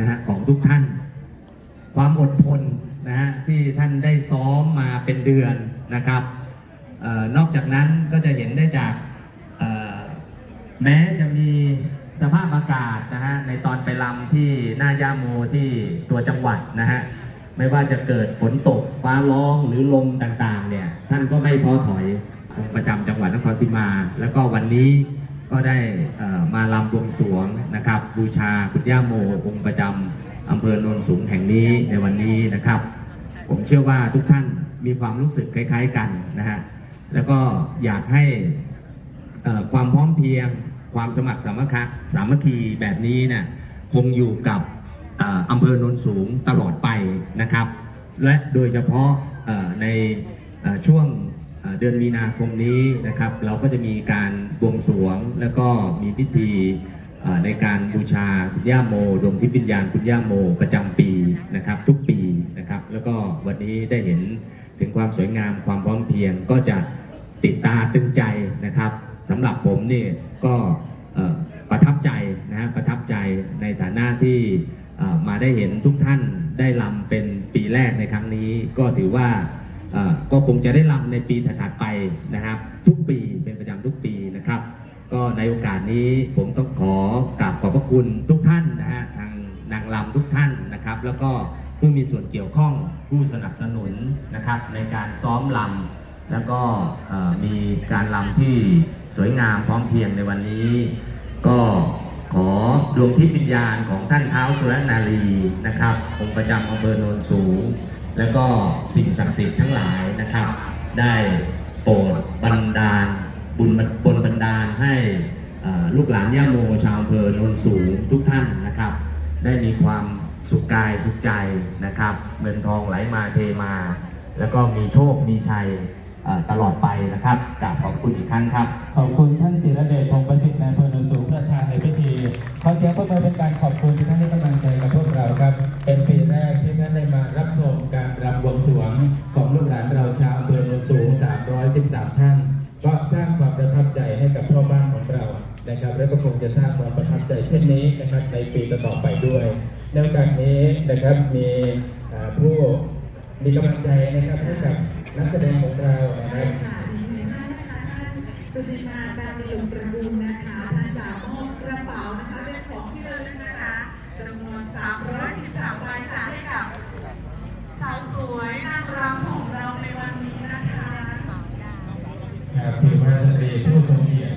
นะฮะของทุกท่าน ความอดทนนะฮะที่ท่านได้ซ้อมมาเป็นเดือนนะครับออนอกจากนั้นก็จะเห็นได้จากแม้จะมีสภาพอากาศนะฮะในตอนไปลำที่หน้าย่าโมที่ตัวจังหวัดนะฮะไม่ว่าจะเกิดฝนตกฟ้าร้องหรือลมต่างๆเนี่ยท่านก็ไม่ท้อถอยองประจำจังหวัดนครศรีมา แล้วก็วันนี้ ก็ได้มาลำบวงสวงนะครับ บูชาคุณย่าโมองค์ประจำอำเภอโนนสูงแห่งนี้ในวันนี้นะครับ ผมเชื่อว่าทุกท่านมีความรู้สึกคล้าย ๆกันนะฮะแล้วก็อยากให้ความพร้อมเพียง ความสมัครสามัคคีสามัคคีแบบนี้เนี่ยคงอยู่กับอำเภอโนนสูงตลอดไปนะครับ และโดยเฉพาะในช่วง เดือนมีนาคมนี้นะครับ เราก็จะมีการบวงสรวงแล้วก็มีพิธีในการบูชาคุณย่าโมดวงทิพย์วิญญาณคุณย่าโมประจำปีนะครับ ทุกปีนะครับ แล้วก็วันนี้ได้เห็นถึงความสวยงามความพร้อมเพียงก็จะติดตาตึงใจนะครับสำหรับผมนี่ก็ประทับใจนะฮะประทับใจในฐานะที่มาได้เห็นทุกท่านได้ลำเป็นปีแรกในครั้งนี้ ก็ถือว่า ก็คงจะได้ลำในปีถัดไปนะครับ ทุกปีเป็นประจำทุกปีนะครับ ก็ในโอกาสนี้ผมต้องขอกราบขอบพระคุณทุกท่านนะฮะทางนางลำทุกท่านนะครับ แล้วก็ผู้มีส่วนเกี่ยวข้องผู้สนับสนุนนะครับ ในการซ้อมลำแล้วก็มีการลำที่สวยงามพร้อมเพรียงในวันนี้ ก็ขอดวงทิพย์วิญญาณของท่านเท้าสุรนารีนะครับองค์ประจำอำเภอโนนสูง แล้วก็สิ่งศักดิ์สิทธิ์ทั้งหลายนะครับ ได้โปรดบันดาลบุญบนบันดาลให้ลูกหลานย่าโมชาวอำเภอโนนสูงทุกท่านนะครับ ได้มีความสุขกายสุขใจนะครับเงินทองไหลมาเทมา แล้วก็มีโชคมีชัยตลอดไปนะครับกราบขอบคุณอีกครั้งครับ ขอบคุณท่านศิรเดชพงประสิทธิ์นอำเภอโนน นะครับ และก็คงจะสร้างความประทับใจเช่นนี้นะครับในปีต่อๆไปด้วยในโอกาสนี้นะครับมีอ่าผู้มีกำลังใจนะครับให้กับนักแสดงของเรานะคใช่รับค่ะมีหนึ่งท่านนะคะท่านจุติมาดามิลงประบุญนะคะท่านจะมอบกระเป๋านะคะเป็นของที่ระลึกนะคะจำนวน 313ใบค่ะให้กับสาวสวยนางรำของเราในวันนี้นะคะ ครับถือว่าสตรีผู้ทรงเกียรติ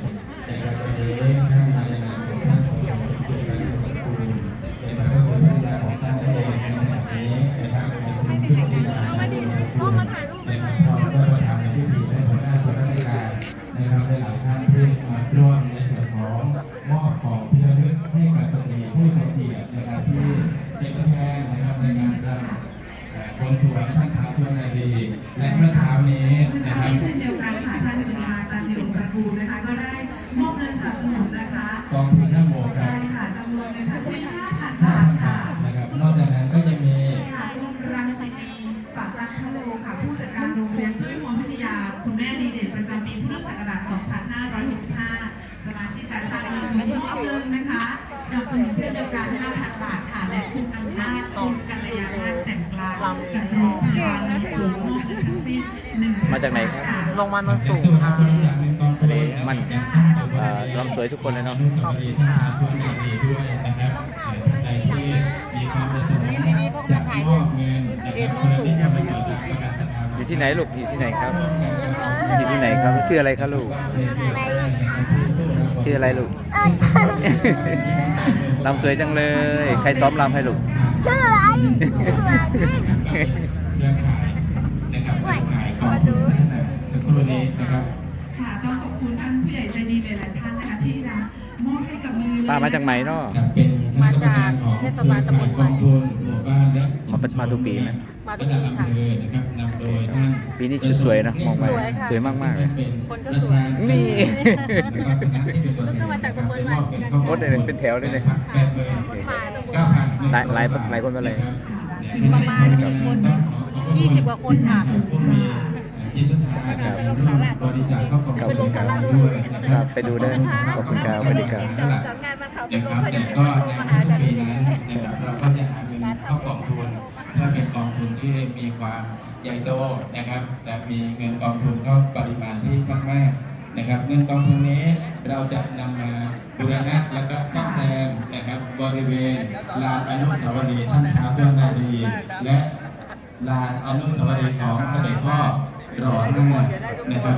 เป็นตัวแทนนะครับในงานรำบวงสวยท่านขาวสุวรรณดี และเมื่อเช้านี้นะชาครับนี้เช่นเดียวกันค่ะท่านจุติมาดามิลงประบุญนะคะก็ได้มอบเงินสนับสนุนนะคะกองทุนย่าโมครัใช่ค่ะจำนวนเงินทั้งสิ้น สูงมอบเงินนะคะสนับสนุนเช่นเดียวกัน 5,000 บาทค่ะ และคุณอำนาจคุณกัลยาณาถแจ่มกลางจากโรงพยาบาลโนนสูงมอบเงินทั้งสิ้น1,000มาจากไหนครับะลงมาโนนสูงตัวค่ะบริจาคเงินกองทุนมันเอ่อลำสวยทุกคนเลยเนาะอนุสาวรีย์ท่านอาชวนดีด้วยนะครับในที่มีความประสงค์จะมอบเงินนะครับเพื่อที่จะประโยชน์จากประกาศสถาบันอยู่ที่ไหนลูกอยู่ที่ไหนครับอยู่ที่ไหนครับชื่ออะไรครับลูก ชื่ออะไรลูกลำสวยจังเลย ใครซ้อมลำให้ลูกชื่ออะไรชื่ออะไรเครือข่ายนะครับเครือข่ายของท่านน่ะสักครู่นี้นะครับค่ะต้องขอบคุณท่านผู้ใหญ่ใจดีหลายๆท่านนะคะที่จะมอบให้กับมือเลยป้ามาจากไหนเนาะครับเป็นคณะกรรมการของเครือข่ายกองทุนหมู่บ้านและมาประมาทุกปีไหม มาทุกปีค่ะระดับอำเภอนะครับนำโดยท่านปีนี้ชุดสวยนะมองไปสวยค่ะ สวยมากๆเลยคนก็สวยนี่ก็มาจากตำบลใหม่เหมือนกันโอ้เดี๋ยวเป็นแถวเลยเนี่ยแปดหมื่นมาตำบลเก้าพันหลายหลายหลายคนเป็นไรประมาณคนยี่สิบกว่าคนค่ะจิตสถานะครับบริจาคเข้ากองทุนด้วยนะครับไปดูได้ขอบคุณครับสวัสดีครับ จัดงานมาเขานะครับแต่ก็ในทุกๆปีนั้นนะครับเราก็จะหา ทุนที่มีความใหญ่โตนะครับ และมีเงินกองทุนเข้าปริมาณที่มากๆนะครับ เงินกองทุนนี้เราจะนำมาบูรณะและก็ซ่อมแซมนะครับบริเวณลานอนุสาวรีย์ท่านท้าวสุวรรณารีและลานอนุสาวรีย์ของเสด็จพ่อรอห้านะครับ